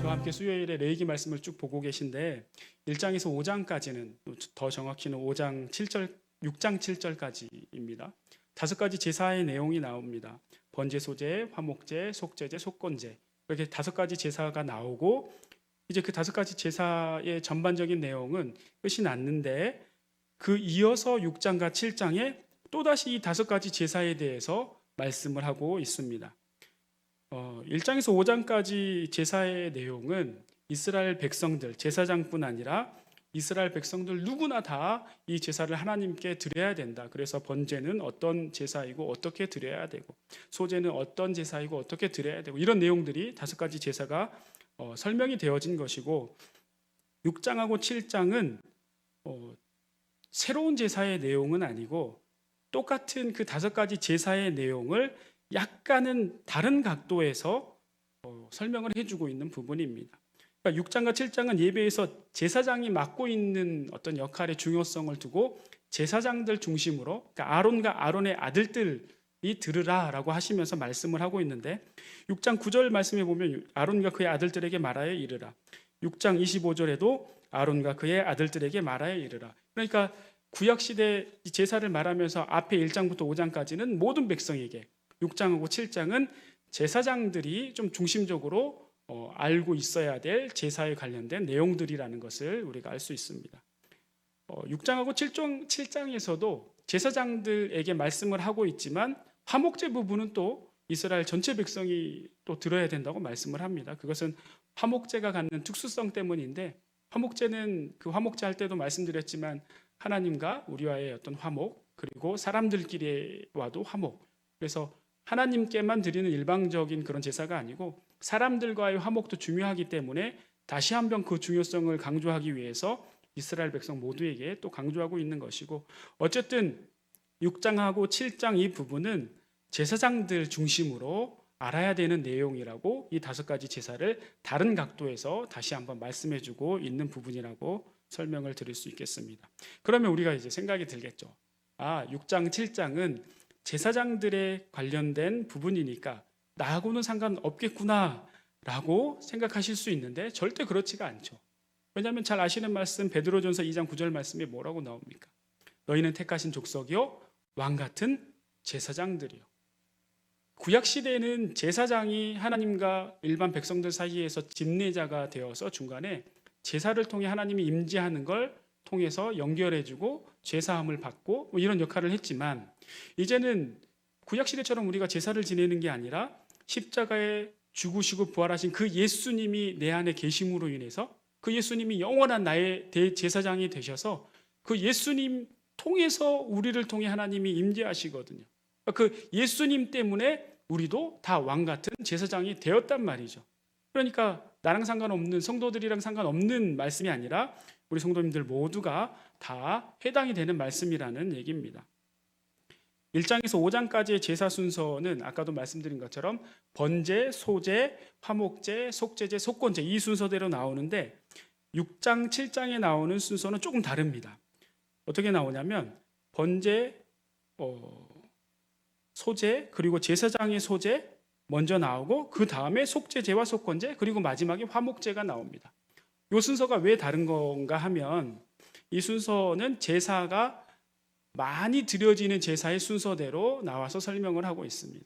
저와 함께 수요일에 레이기 말씀을 쭉 보고 계신데 1장에서 5장까지는 더 정확히는 5장 7절 6장 7절까지입니다. 다섯 가지 제사의 내용이 나옵니다. 번제 소제, 화목제, 속제제, 속건제 이렇게 다섯 가지 제사가 나오고 이제 그 다섯 가지 제사의 전반적인 내용은 끝이 났는데 그 이어서 6장과 7장에 또다시 이 다섯 가지 제사에 대해서 말씀을 하고 있습니다. 어, 1장에서 5장까지 제사의 내용은 이스라엘 백성들, 제사장뿐 아니라 이스라엘 백성들 누구나 다 이 제사를 하나님께 드려야 된다. 그래서 번제는 어떤 제사이고 어떻게 드려야 되고 소제는 어떤 제사이고 어떻게 드려야 되고 이런 내용들이 다섯 가지 제사가 어, 설명이 되어진 것이고 6장하고 7장은 어, 새로운 제사의 내용은 아니고 똑같은 그 다섯 가지 제사의 내용을 약간은 다른 각도에서 어, 설명을 해주고 있는 부분입니다. 그러니까 6장과 7장은 예배에서 제사장이 맡고 있는 어떤 역할의 중요성을 두고 제사장들 중심으로 그러니까 아론과 아론의 아들들이 들으라라고 하시면서 말씀을 하고 있는데 6장 9절 말씀에 보면 아론과 그의 아들들에게 말하여 이르라. 6장 25절에도 아론과 그의 아들들에게 말하여 이르라. 그러니까 구약 시대 이 제사를 말하면서 앞에 1장부터 5장까지는 모든 백성에게 6장하고 7장은 제사장들이 좀 중심적으로 어, 알고 있어야 될 제사에 관련된 내용들이라는 것을 우리가 알 수 있습니다. 어, 6장하고 7장, 7장에서도 제사장들에게 말씀을 하고 있지만 화목제 부분은 또 이스라엘 전체 백성이 또 들어야 된다고 말씀을 합니다. 그것은 화목제가 갖는 특수성 때문인데 화목제는 그 화목제 할 때도 말씀드렸지만 하나님과 우리와의 어떤 화목 그리고 사람들끼리와도 화목. 그래서 하나님께만 드리는 일방적인 그런 제사가 아니고 사람들과의 화목도 중요하기 때문에 다시 한번 그 중요성을 강조하기 위해서 이스라엘 백성 모두에게 또 강조하고 있는 것이고 어쨌든 6장하고 7장 이 부분은 제사장들 중심으로 알아야 되는 내용이라고 이 다섯 가지 제사를 다른 각도에서 다시 한번 말씀해 주고 있는 부분이라고 설명을 드릴 수 있겠습니다. 그러면 우리가 이제 생각이 들겠죠. 아, 6장, 7장은 제사장들에 관련된 부분이니까 나하고는 상관없겠구나 라고 생각하실 수 있는데 절대 그렇지가 않죠. 왜냐하면 잘 아시는 말씀 베드로전서 2장 9절 말씀에 뭐라고 나옵니까? 너희는 택하신 족속이요 왕 같은 제사장들이요. 구약 시대에는 제사장이 하나님과 일반 백성들 사이에서 집례자가 되어서 중간에 제사를 통해 하나님이 임재하는 걸 통해서 연결해주고 제사함을 받고 뭐 이런 역할을 했지만 이제는 구약 시대처럼 우리가 제사를 지내는 게 아니라 십자가에 죽으시고 부활하신 그 예수님이 내 안에 계심으로 인해서 그 예수님이 영원한 나의 대제사장이 되셔서 그 예수님 통해서 우리를 통해 하나님이 임재하시거든요. 그 예수님 때문에 우리도 다 왕 같은 제사장이 되었단 말이죠. 그러니까 나랑 상관없는 성도들이랑 상관없는 말씀이 아니라 우리 성도님들 모두가 다 해당이 되는 말씀이라는 얘기입니다. 1장에서 5장까지의 제사 순서는 아까도 말씀드린 것처럼 번제, 소제, 화목제, 속제제, 속건제 이 순서대로 나오는데 6장, 7장에 나오는 순서는 조금 다릅니다. 어떻게 나오냐면 번제, 어, 소제 그리고 제사장의 소제 먼저 나오고 그 다음에 속제제와 속건제 그리고 마지막에 화목제가 나옵니다. 이 순서가 왜 다른 건가 하면 이 순서는 제사가 많이 드려지는 제사의 순서대로 나와서 설명을 하고 있습니다.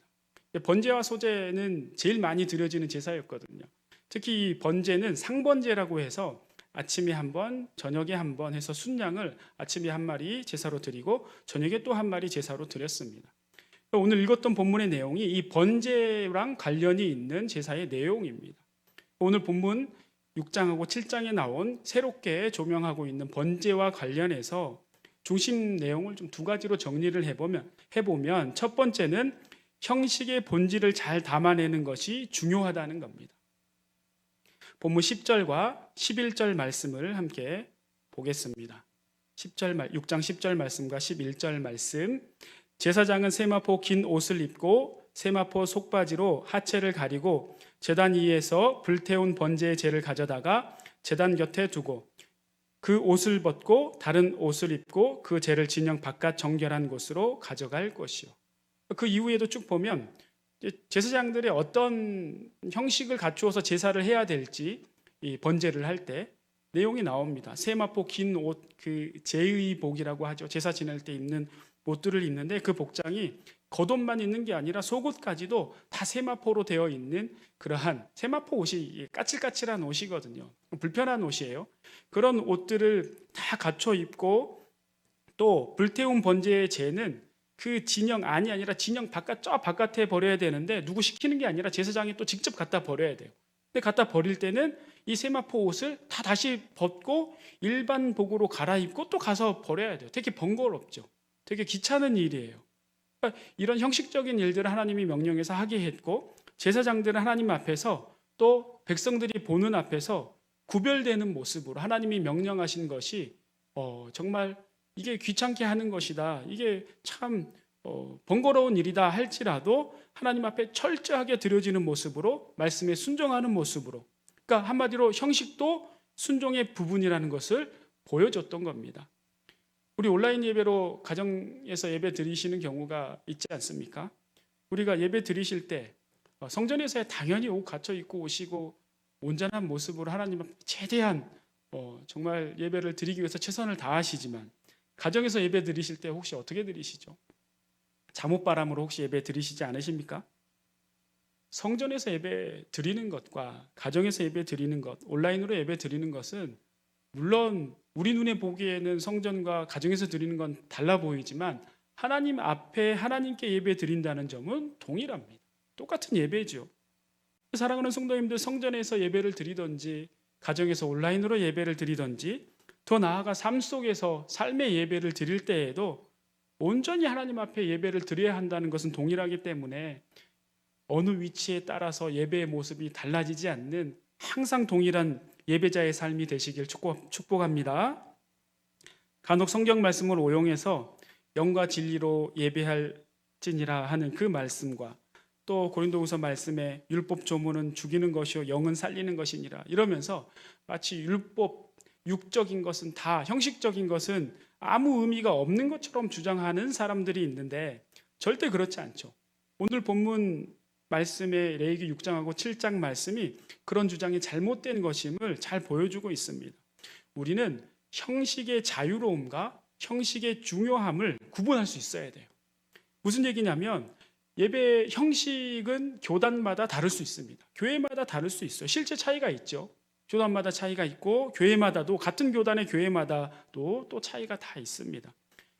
번제와 소제는 제일 많이 드려지는 제사였거든요. 특히 이 번제는 상번제라고 해서 아침에 한 번, 저녁에 한 번 해서 순양을 아침에 한 마리 제사로 드리고 저녁에 또 한 마리 제사로 드렸습니다. 오늘 읽었던 본문의 내용이 이 번제랑 관련이 있는 제사의 내용입니다. 오늘 본문 6장하고 7장에 나온 새롭게 조명하고 있는 번제와 관련해서 중심 내용을 좀 두 가지로 정리를 해보면 해보면 첫 번째는 형식의 본질을 잘 담아내는 것이 중요하다는 겁니다. 본문 10절과 11절 말씀을 함께 보겠습니다. 10절 6장 10절 말씀과 11절 말씀 제사장은 세마포 긴 옷을 입고 세마포 속바지로 하체를 가리고 제단 위에서 불태운 번제의 재를 가져다가 제단 곁에 두고 그 옷을 벗고 다른 옷을 입고 그 재를 진영 바깥 정결한 곳으로 가져갈 것이요. 그 이후에도 쭉 보면 제사장들의 어떤 형식을 갖추어서 제사를 해야 될지 이 번제를 할 때 내용이 나옵니다. 세마포 긴 옷 그 제의복이라고 하죠. 제사 지낼 때 입는 옷들을 입는데 그 복장이 겉옷만 있는 게 아니라 속옷까지도 다 세마포로 되어 있는 그러한 세마포 옷이 까칠까칠한 옷이거든요. 불편한 옷이에요. 그런 옷들을 다 갖춰 입고 또 불태운 번제의 재는 그 진영 안이 아니라 진영 바깥 저 바깥에 버려야 되는데 누구 시키는 게 아니라 제사장이 또 직접 갖다 버려야 돼요. 근데 갖다 버릴 때는 이 세마포 옷을 다 다시 벗고 일반 복으로 갈아입고 또 가서 버려야 돼요. 되게 번거롭죠. 되게 귀찮은 일이에요. 그러니까 이런 형식적인 일들을 하나님이 명령해서 하게 했고 제사장들은 하나님 앞에서 또 백성들이 보는 앞에서 구별되는 모습으로 하나님이 명령하신 것이 어, 정말 이게 귀찮게 하는 것이다. 이게 참 어, 번거로운 일이다 할지라도 하나님 앞에 철저하게 드려지는 모습으로 말씀에 순종하는 모습으로 그러니까 한마디로 형식도 순종의 부분이라는 것을 보여줬던 겁니다. 우리 온라인 예배로 가정에서 예배 드리시는 경우가 있지 않습니까? 우리가 예배 드리실 때 어, 성전에서 당연히 옷 갖춰 입고 오시고 온전한 모습으로 하나님 앞에 최대한 어, 정말 예배를 드리기 위해서 최선을 다하시지만 가정에서 예배 드리실 때 혹시 어떻게 드리시죠? 잠옷바람으로 혹시 예배 드리시지 않으십니까? 성전에서 예배 드리는 것과 가정에서 예배 드리는 것, 온라인으로 예배 드리는 것은 물론 우리 눈에 보기에는 성전과 가정에서 드리는 건 달라 보이지만 하나님 앞에 하나님께 예배 드린다는 점은 동일합니다. 똑같은 예배죠. 사랑하는 성도님들 성전에서 예배를 드리든지 가정에서 온라인으로 예배를 드리든지 더 나아가 삶 속에서 삶의 예배를 드릴 때에도 온전히 하나님 앞에 예배를 드려야 한다는 것은 동일하기 때문에 어느 위치에 따라서 예배의 모습이 달라지지 않는 항상 동일한 예배자의 삶이 되시길 축복, 축복합니다. 간혹 성경 말씀을 오용해서 영과 진리로 예배할지니라 하는 그 말씀과 또 고린도후서 말씀에 율법 조문은 죽이는 것이요 영은 살리는 것이니라 이러면서 마치 율법 육적인 것은 다 형식적인 것은 아무 의미가 없는 것처럼 주장하는 사람들이 있는데 절대 그렇지 않죠. 오늘 본문 말씀의 레이기 6장하고 7장 말씀이 그런 주장이 잘못된 것임을 잘 보여주고 있습니다. 우리는 형식의 자유로움과 형식의 중요함을 구분할 수 있어야 돼요. 무슨 얘기냐면 예배 형식은 교단마다 다를 수 있습니다. 교회마다 다를 수 있어요. 실제 차이가 있죠. 교단마다 차이가 있고 교회마다도 같은 교단의 교회마다도 또 차이가 다 있습니다.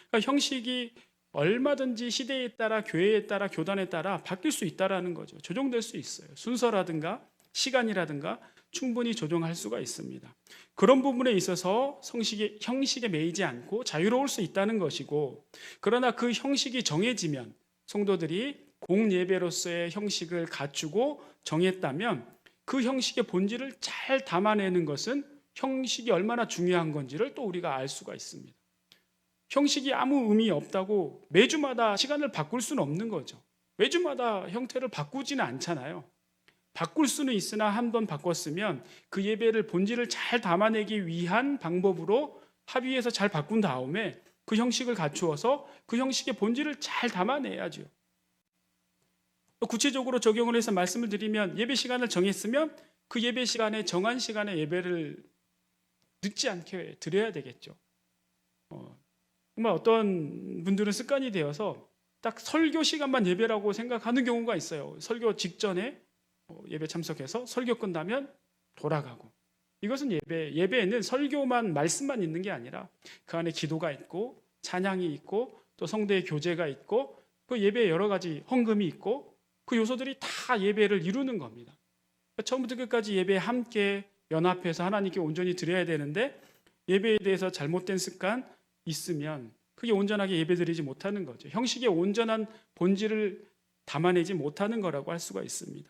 그러니까 형식이 얼마든지 시대에 따라 교회에 따라 교단에 따라 바뀔 수 있다라는 거죠. 조정될 수 있어요. 순서라든가 시간이라든가 충분히 조정할 수가 있습니다. 그런 부분에 있어서 성식의 형식에 매이지 않고 자유로울 수 있다는 것이고 그러나 그 형식이 정해지면 성도들이 공예배로서의 형식을 갖추고 정했다면 그 형식의 본질을 잘 담아내는 것은 형식이 얼마나 중요한 건지를 또 우리가 알 수가 있습니다. 형식이 아무 의미 없다고 매주마다 시간을 바꿀 수는 없는 거죠. 매주마다 형태를 바꾸지는 않잖아요. 바꿀 수는 있으나 한 번 바꿨으면 그 예배를 본질을 잘 담아내기 위한 방법으로 합의해서 잘 바꾼 다음에 그 형식을 갖추어서 그 형식의 본질을 잘 담아내야죠. 구체적으로 적용을 해서 말씀을 드리면 예배 시간을 정했으면 그 예배 시간에 정한 시간에 예배를 늦지 않게 드려야 되겠죠. 어, 정말 어떤 분들은 습관이 되어서 딱 설교 시간만 예배라고 생각하는 경우가 있어요. 설교 직전에 어, 예배 참석해서 설교 끝나면 돌아가고. 이것은 예배, 예배에는 설교만 말씀만 있는 게 아니라 그 안에 기도가 있고 찬양이 있고 또 성대의 교제가 있고 그 예배에 여러 가지 헌금이 있고 그 요소들이 다 예배를 이루는 겁니다. 처음부터 끝까지 예배에 함께 연합해서 하나님께 온전히 드려야 되는데 예배에 대해서 잘못된 습관 있으면 그게 온전하게 예배드리지 못하는 거죠. 형식의 온전한 본질을 담아내지 못하는 거라고 할 수가 있습니다.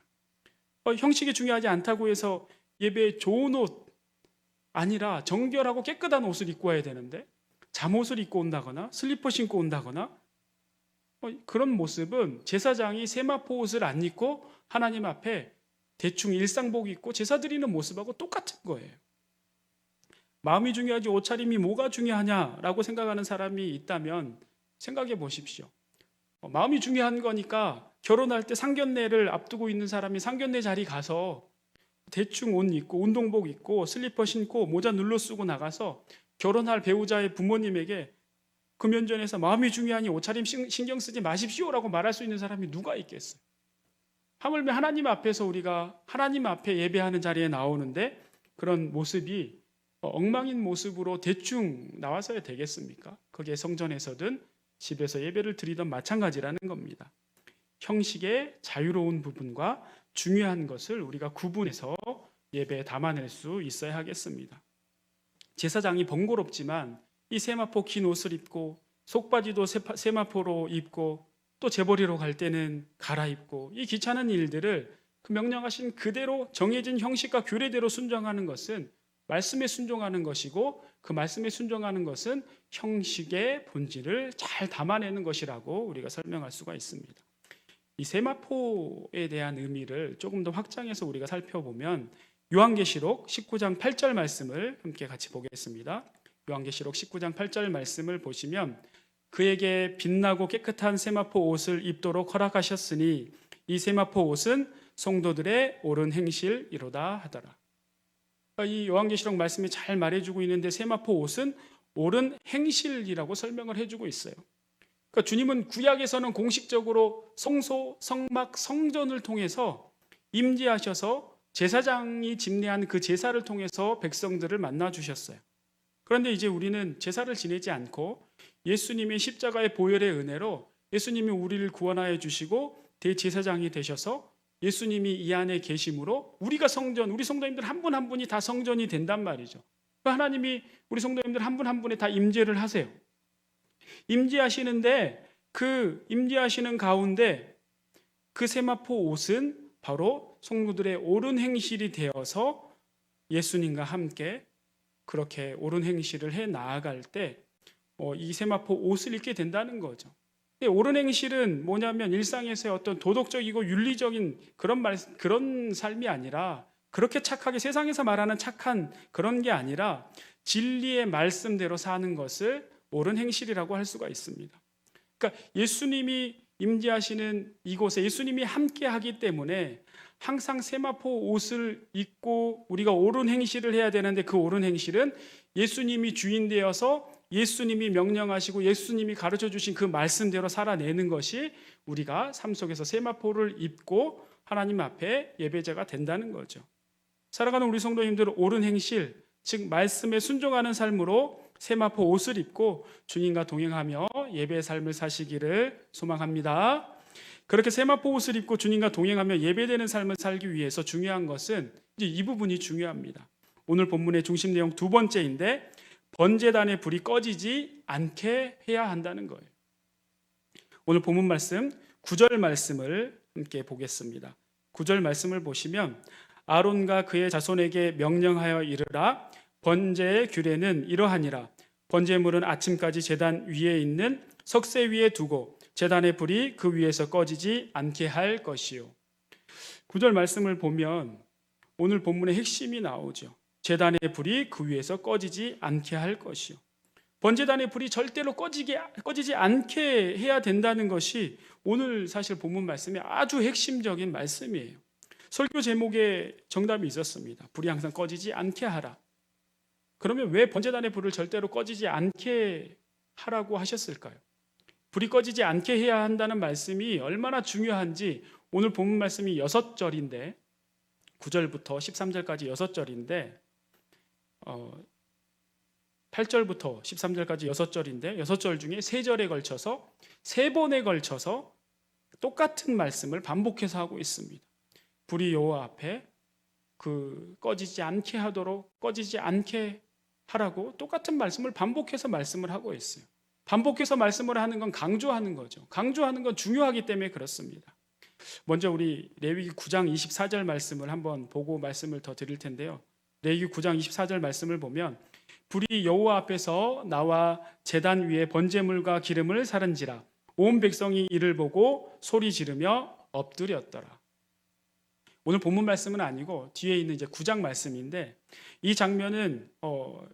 어, 형식이 중요하지 않다고 해서 예배에 좋은 옷 아니라 정결하고 깨끗한 옷을 입고 와야 되는데 잠옷을 입고 온다거나 슬리퍼 신고 온다거나 어, 그런 모습은 제사장이 세마포 옷을 안 입고 하나님 앞에 대충 일상복 입고 제사 드리는 모습하고 똑같은 거예요. 마음이 중요하지 옷차림이 뭐가 중요하냐라고 생각하는 사람이 있다면 생각해 보십시오. 어, 마음이 중요한 거니까 결혼할 때 상견례를 앞두고 있는 사람이 상견례 자리 가서 대충 옷 입고 운동복 입고 슬리퍼 신고 모자 눌러 쓰고 나가서 결혼할 배우자의 부모님에게 금연전에서 마음이 중요하니 옷차림 신- 신경 쓰지 마십시오라고 말할 수 있는 사람이 누가 있겠어요? 하물며 하나님 앞에서 우리가 하나님 앞에 예배하는 자리에 나오는데 그런 모습이 어, 엉망인 모습으로 대충 나와서야 되겠습니까? 그게 성전에서든 집에서 예배를 드리던 마찬가지라는 겁니다. 형식의 자유로운 부분과 중요한 것을 우리가 구분해서 예배에 담아낼 수 있어야 하겠습니다. 제사장이 번거롭지만 이 세마포 긴 옷을 입고 속바지도 세마포로 입고 또 재벌이로 갈 때는 갈아입고 이 귀찮은 일들을 그 명령하신 그대로 정해진 형식과 규례대로 순종하는 것은 말씀에 순종하는 것이고 그 말씀에 순종하는 것은 형식의 본질을 잘 담아내는 것이라고 우리가 설명할 수가 있습니다. 이 세마포에 대한 의미를 조금 더 확장해서 우리가 살펴보면 요한계시록 19장 8절 말씀을 함께 같이 보겠습니다. 요한계시록 19장 8절 말씀을 보시면 그에게 빛나고 깨끗한 세마포 옷을 입도록 허락하셨으니 이 세마포 옷은 성도들의 옳은 행실이로다 하더라. 이 요한계시록 말씀이 잘 말해주고 있는데 세마포 옷은 옳은 행실이라고 설명을 해주고 있어요. 그러니까 주님은 구약에서는 공식적으로 성소, 성막, 성전을 통해서 임재하셔서 제사장이 집례한 그 제사를 통해서 백성들을 만나 주셨어요. 그런데 이제 우리는 제사를 지내지 않고 예수님의 십자가의 보혈의 은혜로 예수님이 우리를 구원하여 주시고 대제사장이 되셔서 예수님이 이 안에 계심으로 우리가 성전, 우리 성도님들 한 분한 분이 다 성전이 된단 말이죠. 그 하나님이 우리 성도님들 한분한 분에 다 임재를 하세요. 임재하시는데 그 임재하시는 가운데 그 세마포 옷은 바로 성도들의 옳은 행실이 되어서 예수님과 함께 그렇게 옳은 행실을 해 나아갈 때 어, 이 세마포 옷을 입게 된다는 거죠. 근데 옳은 행실은 뭐냐면 일상에서의 어떤 도덕적이고 윤리적인 그런 말 그런 삶이 아니라 그렇게 착하게 세상에서 말하는 착한 그런 게 아니라 진리의 말씀대로 사는 것을 옳은 행실이라고 할 수가 있습니다. 그러니까 예수님이 임재하시는 이곳에 예수님이 함께 하기 때문에 항상 세마포 옷을 입고 우리가 옳은 행실을 해야 되는데 그 옳은 행실은 예수님이 주인 되어서 예수님이 명령하시고 예수님이 가르쳐 주신 그 말씀대로 살아내는 것이 우리가 삶 속에서 세마포를 입고 하나님 앞에 예배자가 된다는 거죠. 살아가는 우리 성도님들 옳은 행실, 즉 말씀에 순종하는 삶으로 세마포 옷을 입고 주님과 동행하며 예배의 삶을 사시기를 소망합니다. 그렇게 세마포 옷을 입고 주님과 동행하며 예배되는 삶을 살기 위해서 중요한 것은 이제 이 부분이 중요합니다. 오늘 본문의 중심 내용 두 번째인데 번제단의 불이 꺼지지 않게 해야 한다는 거예요. 오늘 본문 말씀 9절 말씀을 함께 보겠습니다. 9절 말씀을 보시면 아론과 그의 자손에게 명령하여 이르라 번제의 규례는 이러하니라 번제물은 아침까지 제단 위에 있는 석쇠 위에 두고 제단의 불이 그 위에서 꺼지지 않게 할 것이요. 9절 말씀을 보면 오늘 본문의 핵심이 나오죠. 제단의 불이 그 위에서 꺼지지 않게 할 것이요. 번제단의 불이 절대로 꺼지게, 꺼지지 않게 해야 된다는 것이 오늘 사실 본문 말씀의 아주 핵심적인 말씀이에요. 설교 제목에 정답이 있었습니다. 불이 항상 꺼지지 않게 하라. 그러면 왜 번제단의 불을 절대로 꺼지지 않게 하라고 하셨을까요? 불이 꺼지지 않게 해야 한다는 말씀이 얼마나 중요한지 오늘 본문 말씀이 여섯 절인데 9절부터 13절까지 여섯 절인데 어, 8절부터 13절까지 여섯 절인데 여섯 절 중에 세 절에 걸쳐서 세 번에 걸쳐서 똑같은 말씀을 반복해서 하고 있습니다. 불이 여호와 앞에 그 꺼지지 않게 하도록 꺼지지 않게 하라고 똑같은 말씀을 반복해서 말씀을 하고 있어요. 반복해서 말씀을 하는 건 강조하는 거죠. 강조하는 건 중요하기 때문에 그렇습니다. 먼저 우리 레위기 9장 24절 말씀을 한번 보고 말씀을 더 드릴 텐데요. 레위기 9장 24절 말씀을 보면 불이 여호와 앞에서 나와 제단 위에 번제물과 기름을 사른지라 온 백성이 이를 보고 소리 지르며 엎드렸더라. 오늘 본문 말씀은 아니고 뒤에 있는 이제 9장 말씀인데 이 장면은 어,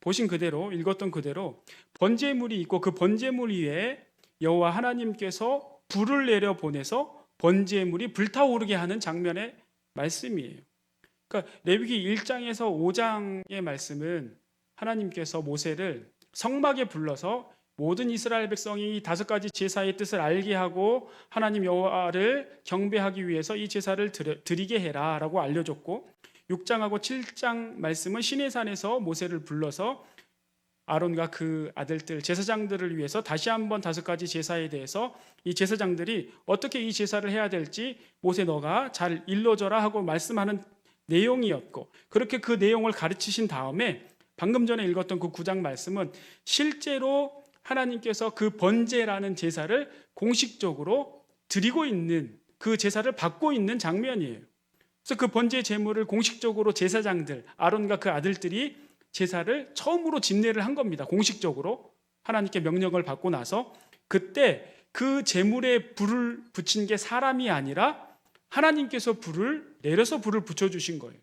보신 그대로 읽었던 그대로 번제물이 있고 그 번제물 위에 여호와 하나님께서 불을 내려 보내서 번제물이 불타오르게 하는 장면의 말씀이에요. 그러니까 레위기 1장에서 5장의 말씀은 하나님께서 모세를 성막에 불러서 모든 이스라엘 백성이 이 다섯 가지 제사의 뜻을 알게 하고 하나님 여호와를 경배하기 위해서 이 제사를 드리게 해라라고 알려줬고 6장하고 7장 말씀은 시내산에서 모세를 불러서 아론과 그 아들들 제사장들을 위해서 다시 한번 다섯 가지 제사에 대해서 이 제사장들이 어떻게 이 제사를 해야 될지 모세 너가 잘 일러줘라 하고 말씀하는 내용이었고 그렇게 그 내용을 가르치신 다음에 방금 전에 읽었던 그 9장 말씀은 실제로 하나님께서 그 번제라는 제사를 공식적으로 드리고 있는 그 제사를 받고 있는 장면이에요. 그래서 그 번제 제물을 공식적으로 제사장들 아론과 그 아들들이 제사를 처음으로 진례를 한 겁니다. 공식적으로 하나님께 명령을 받고 나서 그때 그 제물에 불을 붙인 게 사람이 아니라 하나님께서 불을 내려서 불을 붙여 주신 거예요.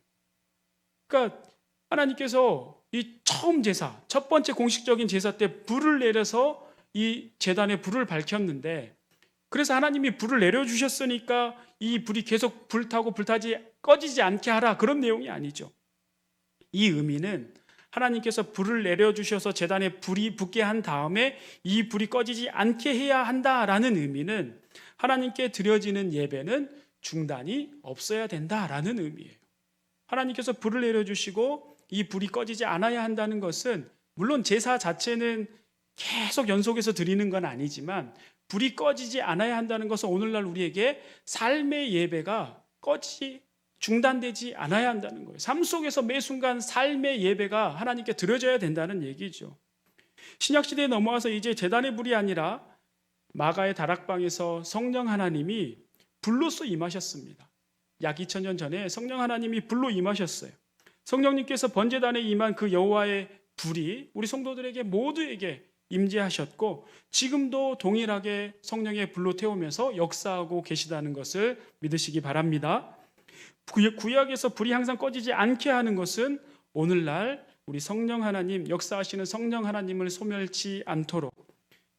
그러니까 하나님께서 이 처음 제사, 첫 번째 공식적인 제사 때 불을 내려서 이 제단에 불을 밝혔는데 그래서 하나님이 불을 내려 주셨으니까 이 불이 계속 불타고 불타지 꺼지지 않게 하라 그런 내용이 아니죠. 이 의미는 하나님께서 불을 내려 주셔서 제단에 불이 붙게 한 다음에 이 불이 꺼지지 않게 해야 한다라는 의미는 하나님께 드려지는 예배는 중단이 없어야 된다라는 의미예요. 하나님께서 불을 내려 주시고 이 불이 꺼지지 않아야 한다는 것은 물론 제사 자체는 계속 연속해서 드리는 건 아니지만 불이 꺼지지 않아야 한다는 것은 오늘날 우리에게 삶의 예배가 꺼지 중단되지 않아야 한다는 거예요. 삶 속에서 매 순간 삶의 예배가 하나님께 드려져야 된다는 얘기죠. 신약 시대에 넘어와서 이제 제단의 불이 아니라 마가의 다락방에서 성령 하나님이 불로서 임하셨습니다. 약 2000년 전에 성령 하나님이 불로 임하셨어요. 성령님께서 번제단에 임한 그 여호와의 불이 우리 성도들에게 모두에게 임재하셨고 지금도 동일하게 성령의 불로 태우면서 역사하고 계시다는 것을 믿으시기 바랍니다. 구약- 구약에서 불이 항상 꺼지지 않게 하는 것은 오늘날 우리 성령 하나님 역사하시는 성령 하나님을 소멸치 않도록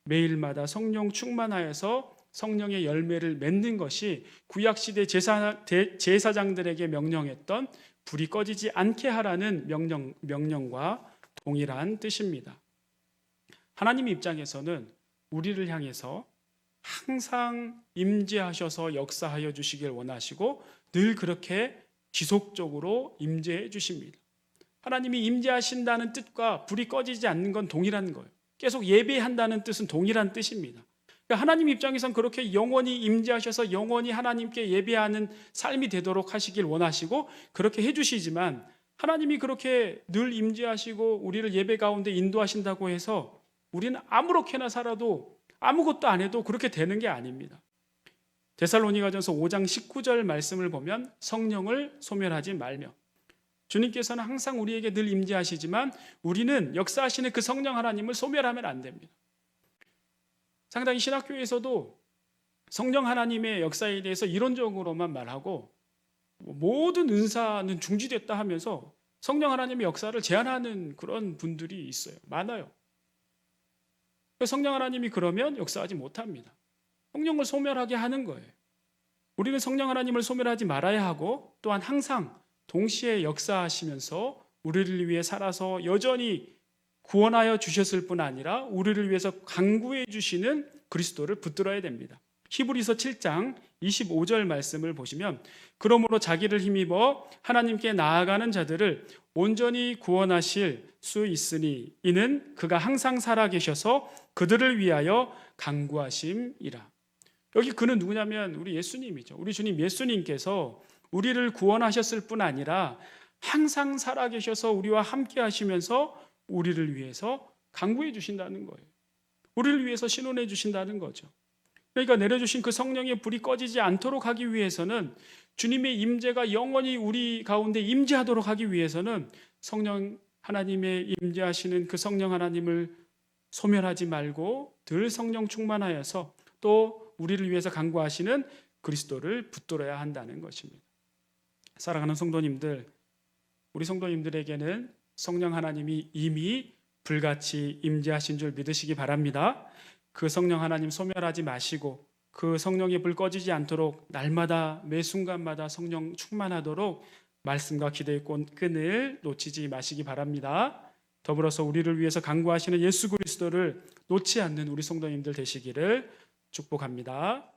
매일마다 성령 충만하여서 성령의 열매를 맺는 것이 구약 시대 제사 대- 제사장들에게 명령했던 불이 꺼지지 않게 하라는 명령 명령과 동일한 뜻입니다. 하나님 입장에서는 우리를 향해서 항상 임재하셔서 역사하여 주시길 원하시고 늘 그렇게 지속적으로 임재해 주십니다. 하나님이 임재하신다는 뜻과 불이 꺼지지 않는 건 동일한 거예요. 계속 예배한다는 뜻은 동일한 뜻입니다. 하나님 입장에선 그렇게 영원히 임재하셔서 영원히 하나님께 예배하는 삶이 되도록 하시길 원하시고 그렇게 해주시지만 하나님이 그렇게 늘 임재하시고 우리를 예배 가운데 인도하신다고 해서 우리는 아무렇게나 살아도 아무것도 안 해도 그렇게 되는 게 아닙니다. 데살로니가전서 5장 19절 말씀을 보면 성령을 소멸하지 말며 주님께서는 항상 우리에게 늘 임재하시지만 우리는 역사하시는 그 성령 하나님을 소멸하면 안 됩니다. 상당히 신학교에서도 성령 하나님의 역사에 대해서 이론적으로만 말하고 모든 은사는 중지됐다 하면서 성령 하나님의 역사를 제한하는 그런 분들이 있어요. 많아요. 성령 하나님이 그러면 역사하지 못합니다. 성령을 소멸하게 하는 거예요. 우리는 성령 하나님을 소멸하지 말아야 하고 또한 항상 동시에 역사하시면서 우리를 위해 살아서 여전히 구원하여 주셨을 뿐 아니라 우리를 위해서 강구해 주시는 그리스도를 붙들어야 됩니다. 히브리서 7장 25절 말씀을 보시면 그러므로 자기를 힘입어 하나님께 나아가는 자들을 온전히 구원하실 수 있으니 이는 그가 항상 살아 계셔서 그들을 위하여 강구하심이라. 여기 그는 누구냐면 우리 예수님이죠. 우리 주님 예수님께서 우리를 구원하셨을 뿐 아니라 항상 살아 계셔서 우리와 함께 하시면서 우리를 위해서 강구해 주신다는 거예요. 우리를 위해서 신원해 주신다는 거죠. 그러니까 내려주신 그 성령의 불이 꺼지지 않도록 하기 위해서는 주님의 임재가 영원히 우리 가운데 임재하도록 하기 위해서는 성령 하나님의 임재하시는 그 성령 하나님을 소멸하지 말고 늘 성령 충만하여서 또 우리를 위해서 강구하시는 그리스도를 붙들어야 한다는 것입니다. 사랑하는 성도님들, 우리 성도님들에게는 성령 하나님이 이미 불같이 임재하신 줄 믿으시기 바랍니다. 그 성령 하나님 소멸하지 마시고 그 성령의 불 꺼지지 않도록 날마다 매 순간마다 성령 충만하도록 말씀과 기도의 끈- 끈을 놓치지 마시기 바랍니다. 더불어서 우리를 위해서 강구하시는 예수 그리스도를 놓지 않는 우리 성도님들 되시기를 축복합니다.